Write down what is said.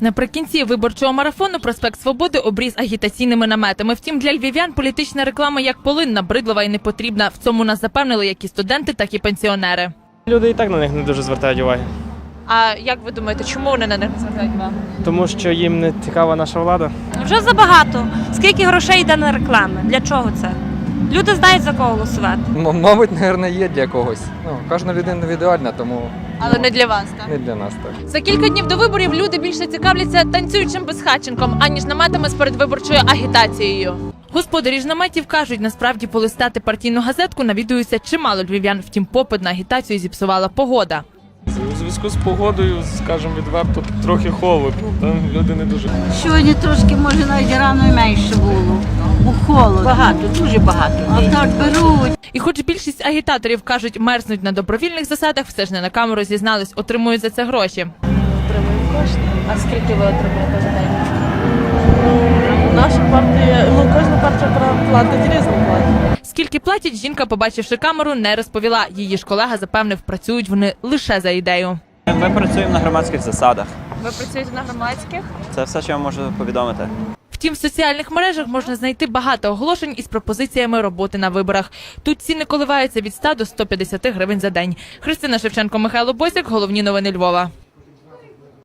Наприкінці виборчого марафону проспект Свободи обріз агітаційними наметами. Втім, для львів'ян політична реклама як полин набридлива і не потрібна. В цьому нас запевнили як і студенти, так і пенсіонери. Люди і так на них не дуже звертають уваги, А як ви думаєте, чому вони на них не звертають увагу? тому що їм не цікава наша влада. Вже забагато. Скільки грошей йде на реклами? Для чого це? Люди знають за кого голосувати. М- Мабуть, мабуть, є для когось. Ну, кожна людина індивідуальна, тому Але не для вас, так? не для нас так. За кілька днів до виборів люди більше цікавляться танцюючим безхатченком, аніж наметами з передвиборчою агітацією. Господарі ж наметів кажуть, насправді полистати партійну газетку навідуються чимало львів'ян. Втім, попит на агітацію зіпсувала погода. У зв'язку з погодою, скажімо відверто, трохи холодно. Там люди не дуже. Сьогодні трошки, може, навіть рано і менше було. Бо холодно. Багато, дуже багато. А так беруть. І хоч більшість агітаторів кажуть, мерзнуть на добровільних засадах, все ж не на камеру зізнались, отримують за це гроші. отримуємо кошти. А скільки ви отримуєте за день? Наша партія, ну кожна партія платить різну плату. Скільки платять, жінка, побачивши камеру, не розповіла. Її ж колега запевнив, працюють вони лише за ідею. Ми працюємо на громадських засадах. Ви працюєте на громадських? Це все, що я можу повідомити. Втім, в соціальних мережах можна знайти багато оголошень із пропозиціями роботи на виборах. Тут ціни коливаються від 100 до 150 гривень за день. Христина Шевченко, Михайло Босяк, головні новини Львова.